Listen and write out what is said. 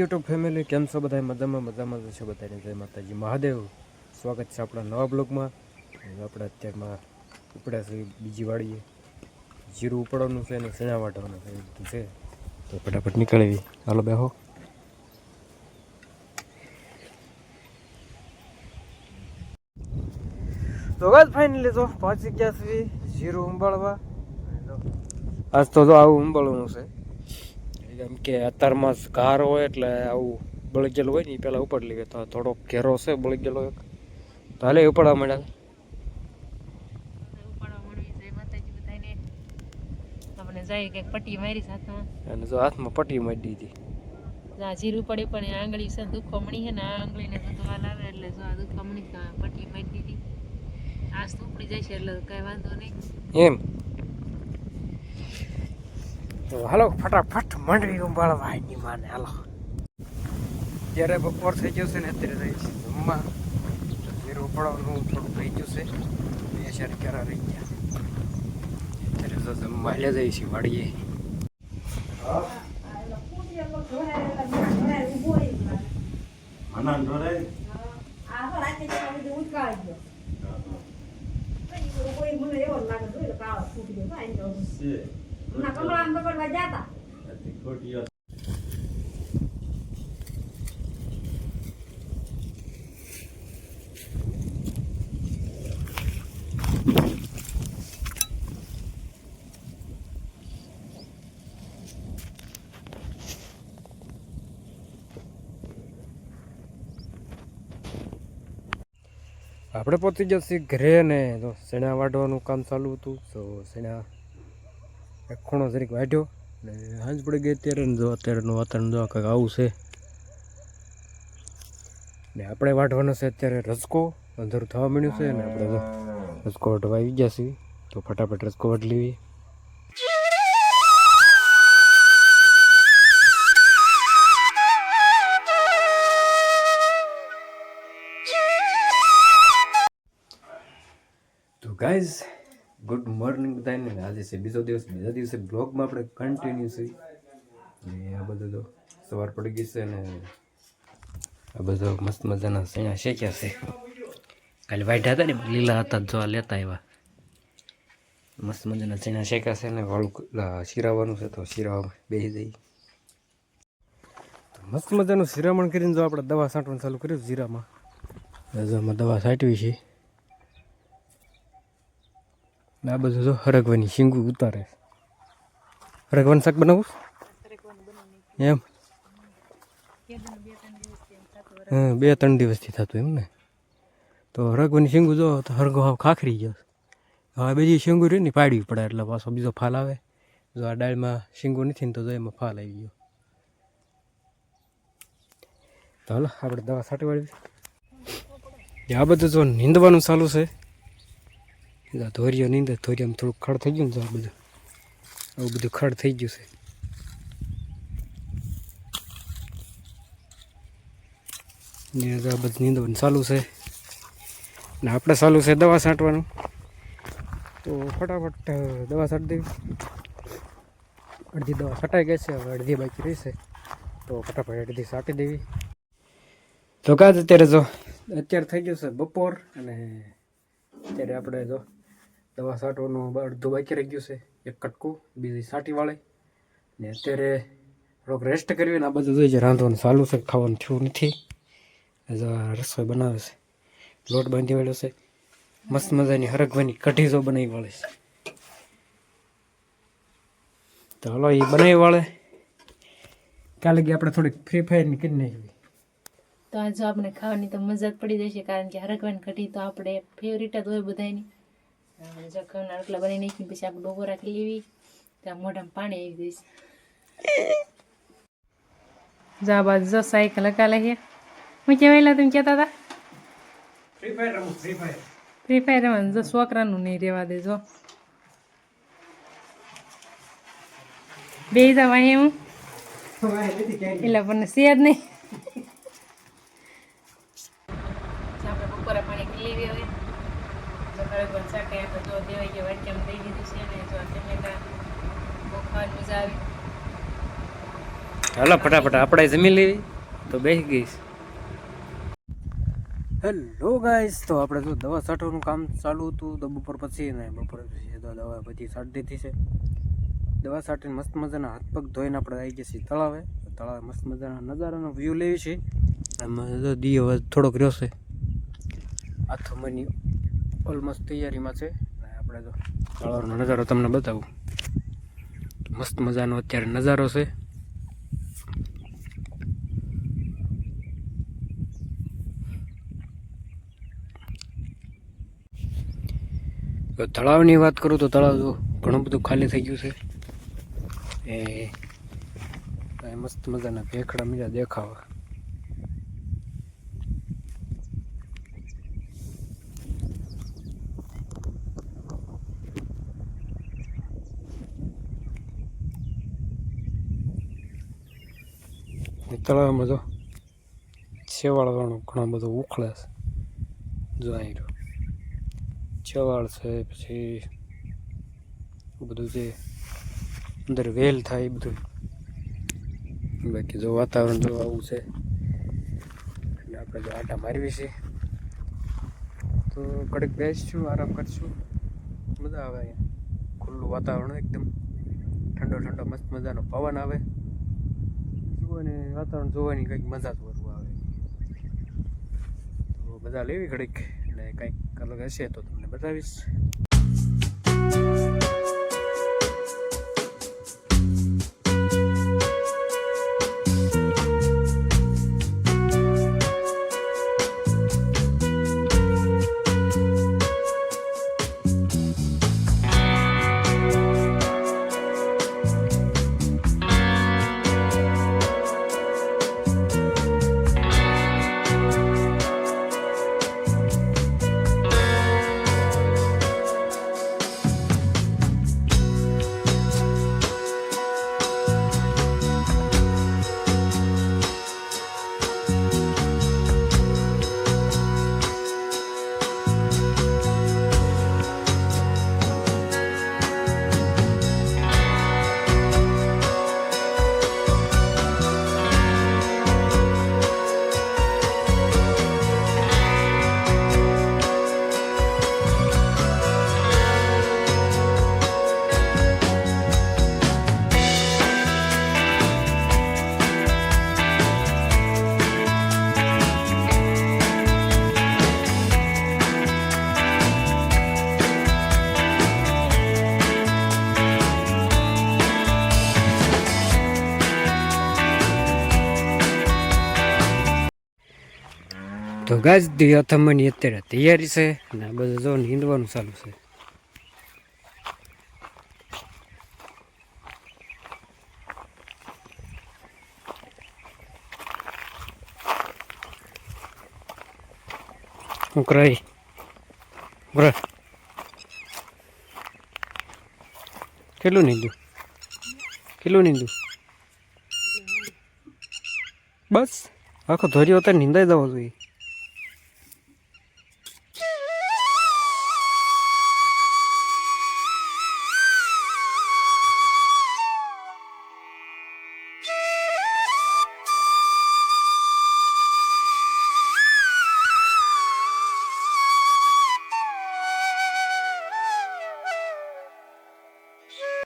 YouTube family કેમ છો બધા? મજામાં મજામાં છે બધાને જય માતાજી. મહાદેવ. સ્વાગત છે આપણા નવા બ્લોગમાં. આપણે અત્યારમાં ઉપડ્યા છે બીજી વાડીએ. જીરું ઉપડવાનું છે અને ચણા વાટવાનું છે બધું છે. તો ફટાફટ નીકળવી હાલો, બેહો. તો બસ ફાઇનલી તો પહોંચી ગયા છે જીરું ઉંબાળવા. આજ તો જો આવું ઉંબાળવાનું છે. કેમ કે અત્યારમાં ઘાર હોય એટલે આવું બળી ગયેલું હોય ને એ પહેલાં ઉપાડી લઈએ તો થોડો ઘેરો છે બળી ગયેલો એક. તો હાલે ઉપાડવા માંડ્યા અને જો હાથમાં પટ્ટી મારી દીધી. આ જીરું પડે પણ આંગળી છે દુખો છે ને આ આંગળીને હાલ આવે એટલે જો આ દુખો તો આ પટ્ટી મારી દીધી. આજ તો ઉપડી જાય છે એટલે કઈ વાંધો નહીં. એમ? તો હાલો ફટાફટ મંડળી ઉંબાળવા એની માને. હાલો. જ્યારે બપોર થઈ ગયો છે ને અત્યારે રહી છે જમવા. જીરું ઉપાડવાનું થોડું થઈ ગયું છે બે ચાર કેરા રહી ગયા. અત્યારે તો જમવા લે જઈએ છીએ વાડીએ. છે અતિ આપણે પહોંચી જશે ઘરે ને તો શેણા વાઢવાનું કામ ચાલુ હતું તો શેણા ખૂણો જરીક વાઢ્યો ને સાંજ પડી ગઈ અત્યારે જો અત્યારનું વાતાવરણ જો કંઈક આવું છે. ને આપણે વાઢવાનો છે અત્યારે રસકો અંધારું થવા માંડ્યું છે ને આપણે રસકો વાઢવા આવી ગયા છીએ. તો ફટાફટ રસકો વાઢી લેવી. ગાઈઝ ગુડ મોર્નિંગ બધાને. આજે છે બીજો દિવસ. બીજા દિવસે બ્લોગમાં આપણે કન્ટિન્યુ છે. ને આ બધું તો સવાર પડી ગઈ છે ને આ બધો મસ્ત મજાના સૈણા શેક્યા છે. કાલે વાઢ્યા હતા ને, લીલા હતા જો આ લેતા આવ્યા. મસ્ત મજાના ચણા શેક્યા છે ને વાળું શીરાવાનું છે તો શીરાવા બેસી જઈ મસ્ત મજાનું શિરામણ કરીને જો આપણે દવા છાંટવાનું ચાલુ કર્યું જીરામાં દવા છાંટવી છે. આ બધું જો હરગવાની શીંગું ઉતારે હરગવાનું શાક બનાવું એમ? હા બે ત્રણ દિવસથી થતું એમ ને? તો હરગવાની શીંગું જો, તો હરગો હાવ ખાખરી ગયો હવે બીજી શીંગું રહી ને પાડવી પડે, એટલે પાછો બીજો ફાલ આવે. જો આ ડાળમાં શીંગું નથી ને તો જો એમાં ફાલ આવી ગયો. તો હાલો, આપણે દવા છાંટી વાળી આ બધું જો નીંદવાનું ચાલુ છે. આ નહીં નીંદે ધોરિયામાં થોડુંક ખડ થઈ ગયું ને આ બધું, આવું બધું ખડ થઈ ગયું છે. ને આ બધું નીંદવાનું ચાલુ છે. ને આપણે ચાલુ છે દવા છાંટવાનું. તો ફટાફટ દવા છાંટી દેવી અડધી દવા છટાઈ ગઈ છે, હવે અડધી બાકી રહેશે તો ફટાફટ અડધી છાંટી દેવી. તો કાજ અત્યારે જો, અત્યારે થઈ ગયું છે બપોર અને અત્યારે આપણે જો દવા છાંટવાનું અડધું બાકી રહી ગયું છે, એક કટકું, બીજી છાંટી વાળે. ને અત્યારે થોડોક રેસ્ટ કરવી ને આ બધું જોઈએ રાંધવાનું ચાલુ છે, ખાવાનું થયું નથી. રસોઈ બનાવે છે, લોટ બાંધી વાળ્યો છે. મસ્ત મજાની હરગવાની કઢી જો બનાવી વાળે છે. તો હલો એ બનાવી વાળે. કાલે ગઈ આપણે થોડીક ફ્રી ફાયરની કરી નાખવી. તો આજે આપણે ખાવાની તો મજા જ પડી જશે, કારણ કે હરકવાની કઢી તો આપણે ફેવરિટ જ હોય બધાની જો ઘઉંના રોટલા બનાવી નાખી પછી આપણે ડોબો રાખી લેવી. ત્યાં મોઢામાં પાણી આવી દઈશ જા બાજુ જો સાયકલ હકાલે છે. હું કહેવાયેલા તમે કહેતા હતા? ફ્રી ફાયર રમું ફ્રી ફાયર ફ્રી ફાયર રમવાનું જો છોકરાનું નહીં રહેવા દે જો. બે જવા હું. એટલે પણ સેજ નહીં આપણે બપોરે પાણી પી લેવી હવે જો ખરેખર શાકે આપણે જો દેવાઈ ગયો વાટકામાં દઈ દીધું છે ને જો ટમેટા બહુ ખાવાની મજા આવી. ફટાફટ આપણે જમી લેવી? તો બેસી ગઈશ. હેલો ગાઈસ તો આપણે જો દવા છાંટવાનું કામ ચાલુ હતું તો બપોર પછી ને બપોર પછી તો દવા પછી છાંટી દીધી છે. દવા છાંટીને મસ્ત મજાના હાથ પગ ધોઈને આપણે આવી ગયા છીએ તળાવે. તળાવે મસ્ત મજાના નજારાનો વ્યૂ લેવી છે. આમાં જો દી હવે થોડોક રહ્યો છે. આથમની ઓલમોસ્ટ તૈયારીમાં છે. આપણે જો તળાવનો નજારો તમને બતાવું. મસ્ત મજાનો અત્યારે નજારો છે. તળાવની વાત કરું તો તળાવ ઘણું બધું ખાલી થઈ ગયું છે. એ મસ્ત મજાના ભેખડા મીરા દેખાવા. તળાવમાં જો છેવાળવાનું ઘણો બધો ઉખળે છે, જો અહીં રહ્યો. છેવાળ છે, પછી બધું જે અંદર વેલ થાય એ બધું. બાકી જો વાતાવરણ જો આવું છે આપણે જો આટા મારવી છે. તો કડક બેસીશું આરામ કરશું મજા આવે અહીંયા. ખુલ્લું વાતાવરણ એકદમ. ઠંડો ઠંડો મસ્ત મજાનો પવન આવે. જોવાની વાતાવરણ જોવાની કંઈક મજા જ વધુ આવે. તો બધા લેવી ઘડીક અને કંઈક અલગ હશે તો તમને બતાવીશ. ગાજ દી અથમની અત્યારે તૈયારી છે અને આ બધું જો નીંદવાનું ચાલુ છે. શું કરાય કેટલું નીંદું? કેટલું નીંદું? બસ. આખો ધોરી અત્યારે નીંદાઈ જવો જોઈએ.